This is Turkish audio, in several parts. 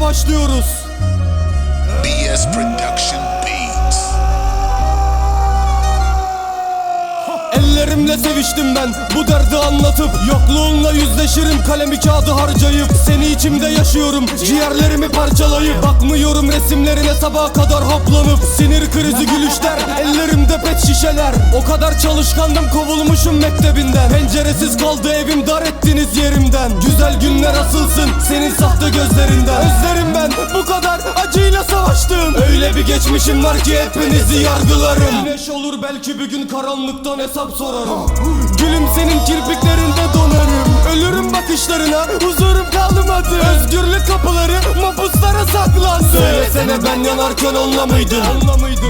başlıyoruz. Seviştim ben. Bu derdi anlatıp Yokluğunla yüzleşirim. Kalemi kağıdı harcayıp Seni içimde yaşıyorum. Ciğerlerimi parçalayıp Bakmıyorum. Resimlerine sabaha kadar hoplanıp Sinir krizi gülüşler. Ellerimde pet şişeler. O kadar çalışkandım kovulmuşum mektebinden. Penceresiz kaldı evim dar ettiniz yerimden. Güzel günler asılsın senin sahte gözlerinden. Özlerim ben bu kadar acıyla Öyle bir geçmişim var ki hepinizi yargılarım. Güneş olur belki bir gün karanlıktan hesap sorarım. Gülüm senin kirpiklerinde donarım. Ölürüm bakışlarına huzurum kalmadı. Özgürlük kapıları mapuslara saklandı. Söylesene ben yanarken onunla mıydın?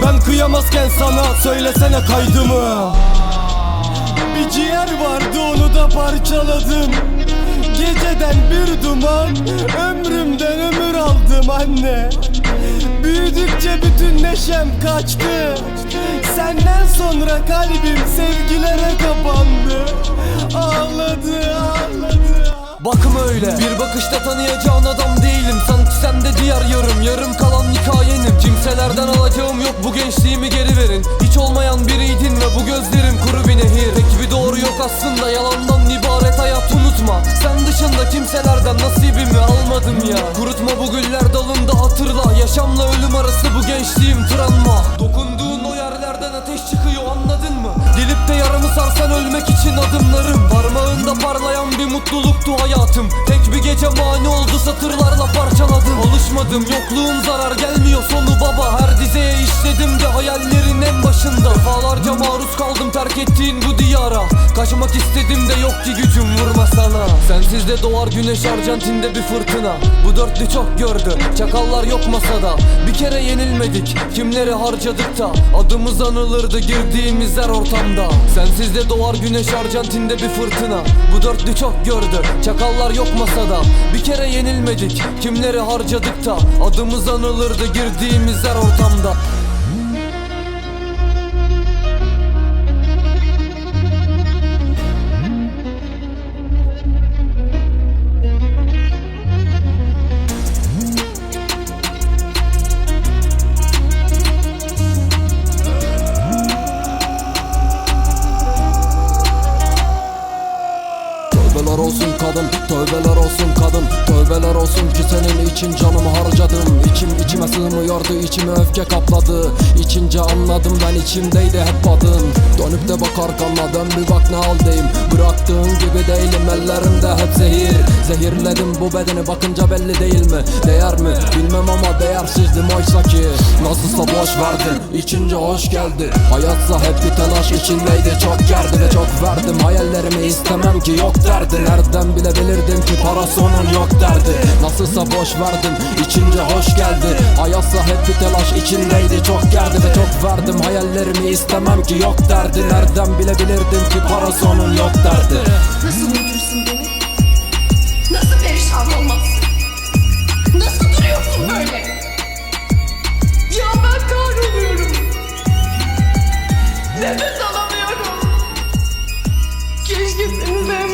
Ben kıyamazken sana söylesene kaydı mı? Bir ciğer vardı onu da parçaladım. Geceden bir duman Ömrümden ömür aldım anne bütün neşem kaçtı. Senden sonra kalbim sevgilere kapandı. Ağladı ağladı. Bakma öyle. Bir bakışta tanıyacağın adam değilim. Sanki sen de diğer yarım. Yarım kalan hikayenim. Kimselerden alacağım yok. Bu gençliğimi geri verin. Hiç olmayan biriydin ve bu gözlerim kuru bir nehir. Tek bir doğru yok aslında. Yalandan ibaret hayat unutma. Sen dışında kimselerden nasibimi almadım ya. Kurutma bu güller dalında hatırla. Yaşamla bu gençliğim travma. Dokunduğun o yerlerden ateş çıkıyor anladın mı? Gelip de yaramı sarsan ölmek için adımlarım. Parmağında parlayan bir mutluluktu hayatım. Tek bir gece mani oldu satırlarla parçaladım. Alışmadım yokluğun zarar gelmiyor sonu baba İşledim de hayallerin en başında. Defalarca maruz kaldım terk ettiğin bu diyara. Kaçmak istedim de yok ki gücüm vurma sana. Sensiz de doğar güneş Arjantin'de bir fırtına. Bu dörtlü çok gördü çakallar yok masada. Bir kere yenilmedik kimleri harcadık da? Adımız anılırdı girdiğimiz her ortamda. Sensiz de doğar güneş Arjantin'de bir fırtına. Bu dörtlü çok gördü çakallar yok masada. Bir kere yenilmedik kimleri harcadık da? Adımız anılırdı girdiğimiz her ortamda Tövbeler olsun kadın, tövbeler olsun kadın Tövbeler olsun ki senin için canımı harcadım. İçim içime sığmıyordu, içimi öfke kapladı. İçince anladım ben içimdeydi hep adın. Dönüp de bak arkana dön bir bak ne haldeyim. Bıraktığın gibi değilim ellerimde hep zehir. Zehirledim bu bedeni bakınca belli değil mi? Değer mi? Bilmem ama değersizdim oysa ki. Nasılsa boş verdin, içince hoş geldi. Hayatsa hep bir telaş içindeydi çok gerdi ve çok verdim. Hayallerimi istemem ki yok derdi derdi. Nereden bile bilirdim ki para sonun yok derdi. Nasılsa boş verdim içince hoş geldi. Hayatsa hep bir telaş içindeydi. Çok gerdi Ve çok verdim. Hayallerimi istemem ki yok derdi. Nereden bile bilirdim ki para sonun yok derdi. Nasıl unutursun beni? Nasıl perişan olmazsın? Nasıl duruyorsun böyle? Ya ben kahroluyorum. Nefes alamıyorum. Keşke seni sevmem